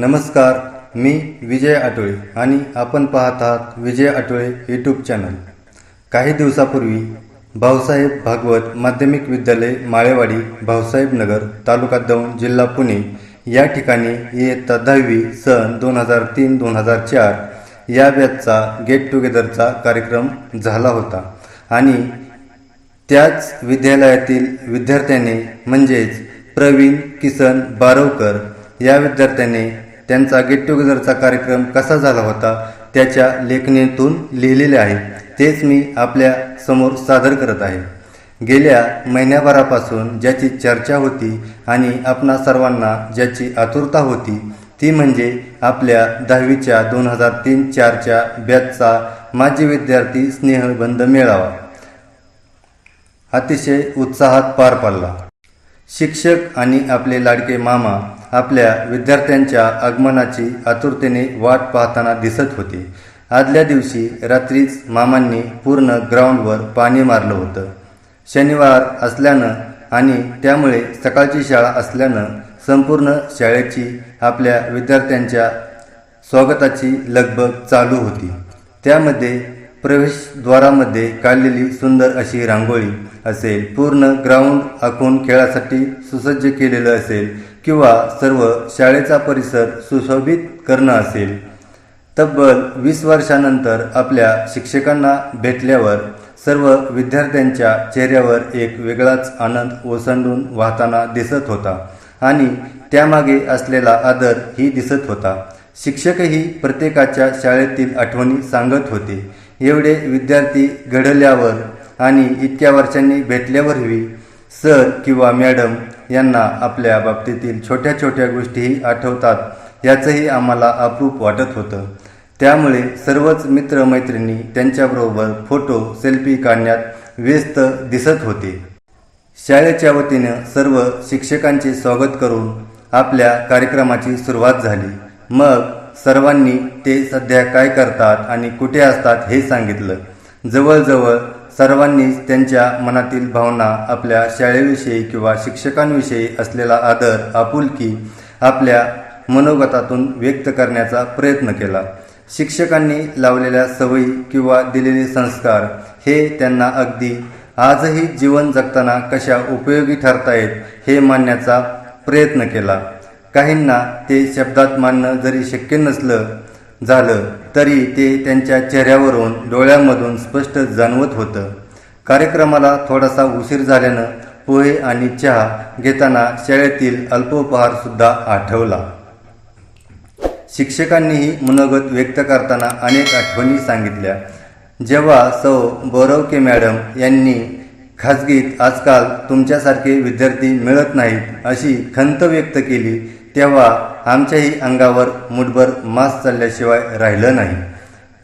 नमस्कार मी विजय आटोळे आणि आपण पाहत आहात विजय आटोळे यूट्यूब चॅनल काही दिवसापूर्वी भाऊसाहेब भागवत माध्यमिक विद्यालय माळेवाडी भाऊसाहेब नगर तालुका दौंड जिल्हा पुणे या ठिकाणी इयत्ता दहावी सन दोन हजार तीन दोन हजार चार या बॅचचा गेट टुगेदरचा कार्यक्रम झाला होता. आणि त्याच विद्यालयातील विद्यार्थ्याने म्हणजेच प्रवीण किसन बारवकर या विद्यार्थ्याने त्यांचा गेट टुगेदरचा कार्यक्रम कसा झाला होता त्याच्या लेखणीतून लिहिलेले आहे. तेच मी आपल्यासमोर सादर करत आहे. गेल्या महिन्याभरापासून ज्याची चर्चा होती आणि आपणा सर्वांना ज्याची आतुरता होती ती म्हणजे आपल्या दहावीच्या दोन हजार तीन चारच्या बॅचचा माजी विद्यार्थी स्नेहबंध मेळावा. अतिशय उत्साहात पार पडला. शिक्षक आणि आपले लाडके मामा आपल्या विद्यार्थ्यांच्या आगमनाची आतुरतेने वाट पाहताना दिसत होती. आदल्या दिवशी रात्रीच मामांनी पूर्ण ग्राउंडवर पाणी मारलं होतं. शनिवार असल्यानं आणि त्यामुळे सकाळची शाळा असल्यानं संपूर्ण शाळेची आपल्या विद्यार्थ्यांच्या स्वागताची लगबग चालू होती. त्यामध्ये प्रवेशद्वारामध्ये काढलेली सुंदर अशी रांगोळी असेल पूर्ण ग्राउंड आखून खेळासाठी सुसज्ज केलेलं असेल किंवा सर्व शाळेचा परिसर सुशोभित करणं असेल तब्बल वीस वर्षानंतर आपल्या शिक्षकांना भेटल्यावर सर्व विद्यार्थ्यांच्या चेहऱ्यावर एक वेगळाच आनंद ओसंडून वाहताना दिसत होता आणि त्यामागे असलेला आदर ही दिसत होता. शिक्षकही प्रत्येकाच्या शाळेतील आठवणी सांगत होते. एवढे विद्यार्थी घडल्यावर आणि इतक्या वर्षांनी भेटल्यावरही सर किंवा मॅडम यांना आपल्या बाबतीतील छोट्या छोट्या गोष्टीही आठवतात याचंही आम्हाला अप्रूप वाटत होतं. त्यामुळे सर्वच मित्रमैत्रिणी त्यांच्याबरोबर फोटो सेल्फी काढण्यात व्यस्त दिसत होते. शाळेच्या वतीनं सर्व शिक्षकांचे स्वागत करून आपल्या कार्यक्रमाची सुरुवात झाली. मग सर्वांनी ते सध्या काय करतात आणि कुठे असतात हे सांगितलं. जवळजवळ सर्वांनीच त्यांच्या मनातील भावना आपल्या शाळेविषयी किंवा शिक्षकांविषयी असलेला आदर आपुलकी आपल्या मनोगतातून व्यक्त करण्याचा प्रयत्न केला. शिक्षकांनी लावलेल्या सवयी किंवा दिलेले संस्कार हे त्यांना अगदी आजही जीवन जगताना कशा उपयोगी ठरतायत हे मानण्याचा प्रयत्न केला. काहींना ते शब्दात मानणं जरी शक्य नसलं झालं तरी ते त्यांच्या चेहऱ्यावरून डोळ्यामधून स्पष्ट जाणवत होतं. कार्यक्रमाला थोडासा उशीर झाल्यानं पोहे आणि चहा घेताना शाळेतील अल्पोपहारसुद्धा आठवला. शिक्षकांनीही मनोगत व्यक्त करताना अनेक आठवणी सांगितल्या. जेव्हा सौ. बोरवके मॅडम यांनी खाजगीत आजकाल तुमच्यासारखे विद्यार्थी मिळत नाहीत अशी खंत व्यक्त केली तेव्हा आमच्याही अंगावर मुठभर मास चालल्याशिवाय राहिलं नाही.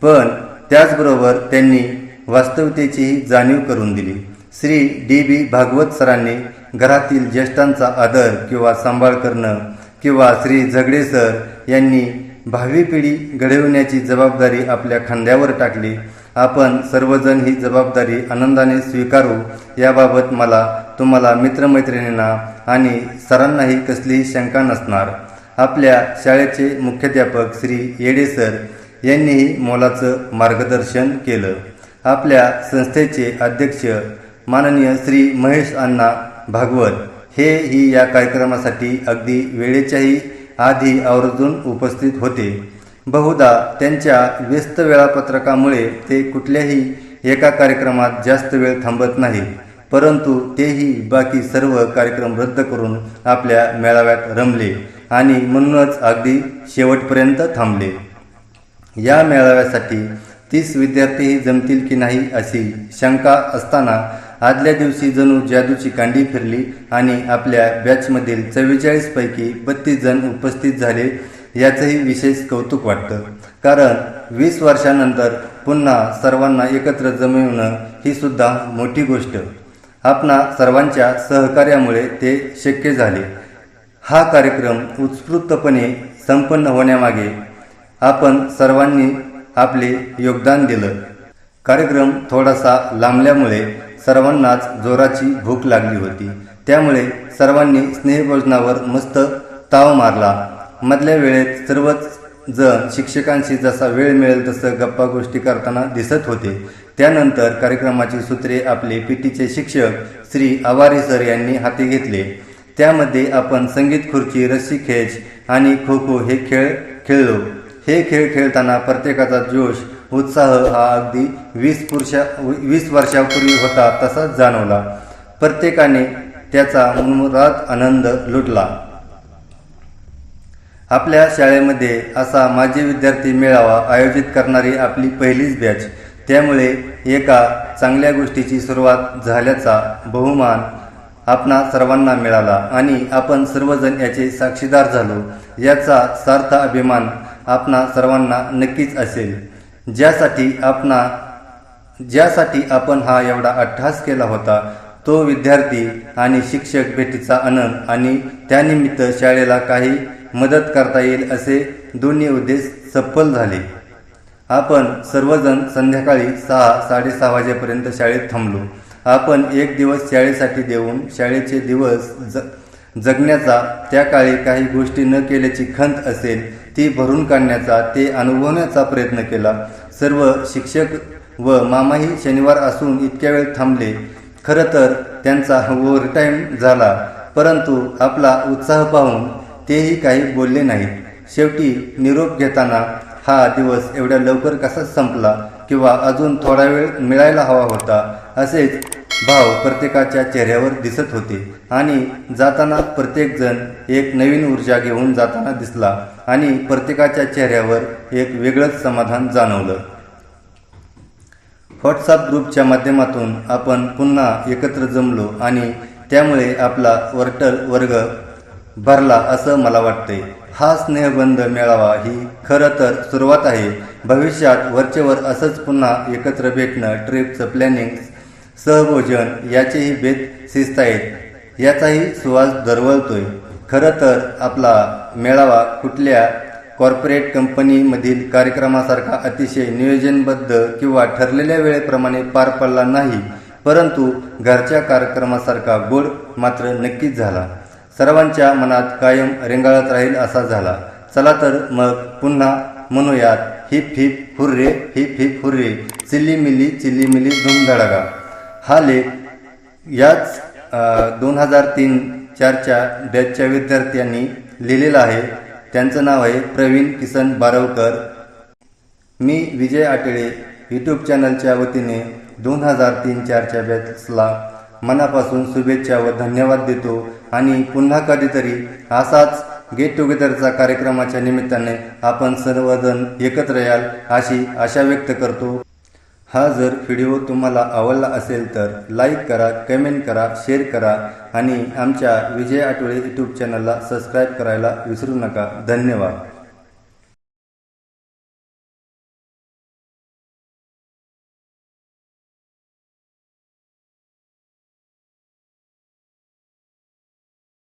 पण त्याचबरोबर त्यांनी वास्तविकतेचीही जाणीव करून दिली. श्री डी बी भागवत सरांनी घरातील ज्येष्ठांचा आदर किंवा सांभाळ करणं किंवा श्री झगडे सर यांनी भावी पिढी घडविण्याची जबाबदारी आपल्या खांद्यावर टाकली. आपण सर्वजण ही जबाबदारी आनंदाने स्वीकारू. याबाबत मला तुम्हाला मित्रमैत्रिणींना आणि सरांनाही कसलीही शंका नसणार. आपल्या शाळेचे मुख्याध्यापक श्री येडे सर यांनीही मोलाचं मार्गदर्शन केलं. आपल्या संस्थेचे अध्यक्ष माननीय श्री महेश अण्णा भागवत हे ही या कार्यक्रमासाठी अगदी वेळेच्याही आधी आवर्जून उपस्थित होते. बहुधा त्यांच्या व्यस्त वेळापत्रकामुळे ते कुठल्याही एका कार्यक्रमात जास्त वेळ थांबत नाहीत परंतु तेही बाकी सर्व कार्यक्रम रद्द करून आपल्या मेळाव्यात रमले आणि म्हणूनच अगदी शेवटपर्यंत थांबले. या मेळाव्यासाठी तीस विद्यार्थीही जमतील की नाही अशी शंका असताना आदल्या दिवशी जणू जादूची कांडी फिरली आणि आपल्या बॅचमधील चव्वेचाळीस पैकी बत्तीस जण उपस्थित झाले याचंही विशेष कौतुक वाटतं. कारण वीस वर्षानंतर पुन्हा सर्वांना एकत्र जमवणं ही सुद्धा मोठी गोष्ट. आपणा सर्वांच्या सहकार्यामुळे ते शक्य झाले. हा कार्यक्रम उत्स्फूर्तपणे संपन्न होण्यामागे आपण सर्वांनी आपले योगदान दिलं. कार्यक्रम थोडासा लांबल्यामुळे सर्वांनाच जोराची भूक लागली होती. त्यामुळे सर्वांनी स्नेहभोजनावर मस्त ताव मारला. मधल्या वेळेत सर्वच जण शिक्षकांशी जसा वेळ मिळेल तसं गप्पा गोष्टी करताना दिसत होते. त्यानंतर कार्यक्रमाची सूत्रे आपले पीटीचे शिक्षक श्री आवारी सर यांनी हाती घेतले. त्यामध्ये आपण संगीत खुर्ची रस्सी खेच आणि खो खो हे खेळ खेळलो. हे खेळ खेळताना प्रत्येकाचा जोश उत्साह हा अगदी वीस पुरुषा वीस वर्षापूर्वी होता तसाच जाणवला. प्रत्येकाने त्याचा मनमुराद आनंद लुटला. आपल्या शाळेमध्ये असा माजी विद्यार्थी मेळावा आयोजित करणारी आपली पहिलीच बॅच. त्यामुळे एका चांगल्या गोष्टीची सुरुवात झाल्याचा बहुमान आपणा सर्वांना मिळाला आणि आपण सर्वजण याचे साक्षीदार झालो. याचा सार्थ अभिमान आपणा सर्वांना नक्कीच असेल. ज्यासाठी आपणा ज्यासाठी आपण हा एवढा अट्टहास केला होता तो विद्यार्थी आणि शिक्षक भेटीचा आनंद आणि त्यानिमित्त शाळेला काही मदत करता येईल असे दोन्ही उद्देश सफल झाले. आपण सर्वजण संध्याकाळी सहा साडेसहा वाजेपर्यंत शाळेत थांबलो. आपण एक दिवस शाळेसाठी देऊन शाळेचे दिवस ज जगण्याचा त्या काळी काही गोष्टी न केल्याची खंत असेल ती भरून काढण्याचा ते अनुभवण्याचा प्रयत्न केला. सर्व शिक्षक व मामाही शनिवार असून इतक्या वेळ थांबले खरं तर त्यांचा ओव्हरटाईम झाला परंतु आपला उत्साह पाहून तेही काही बोलले नाहीत. शेवटी निरोप घेताना हा दिवस एवढ्या लवकर कसा संपला किंवा अजून थोडा वेळ मिळायला हवा होता असेच भाव प्रत्येकाच्या चेहऱ्यावर दिसत होते. आणि जाताना प्रत्येकजण एक नवीन ऊर्जा घेऊन जाताना दिसला आणि प्रत्येकाच्या चेहऱ्यावर एक वेगळंच समाधान जाणवलं. व्हॉट्सअप ग्रुपच्या माध्यमातून आपण पुन्हा एकत्र जमलो आणि त्यामुळे आपला वर्टल वर्ग भरला असं मला वाटते हा स्नेहबंध मेळावा ही खरं तर सुरुवात आहे. भविष्यात वरचेवर असंच पुन्हा एकत्र भेटणं ट्रिपचं प्लॅनिंग सहभोजन याचेही बेत शिस्त आहेत याचाही सुवास दरवळतोय. खरं तर आपला मेळावा कुठल्या कॉर्पोरेट कंपनीमधील कार्यक्रमासारखा अतिशय नियोजनबद्ध किंवा ठरलेल्या वेळेप्रमाणे पार पडला नाही परंतु घरच्या कार्यक्रमासारखा गोड मात्र नक्कीच झाला. सर्वांच्या मनात कायम रेंगाळत राहील असा झाला. चला तर मग पुन्हा म्हणूयात hip hip hurray hip hip hurray chilli मिली चिल्ली मिली धूमधडाका हा लेख याच दोन हजार तीन चारच्या बॅचच्या विद्यार्थ्यांनी लिहिलेला आहे. त्यांचं नाव आहे प्रवीण किसन बारवकर. मी विजय आटेळे यूट्यूब चॅनलच्या वतीने दोन हजार तीन चारच्या बॅचला मनापासून शुभेच्छा व धन्यवाद देतो आणि पुन्हा कधीतरी असाच गेट टुगेदरचा कार्यक्रमाच्या निमित्ताने आपण सर्वजण एकत्र याल अशी आशा व्यक्त करतो. हा जर व्हिडिओ तुम्हाला आवडला असेल तर लाईक करा कमेंट करा शेअर करा आणि आमच्या विजय आठवडे यूट्यूब चॅनलला सबस्क्राईब करायला विसरू नका. धन्यवाद.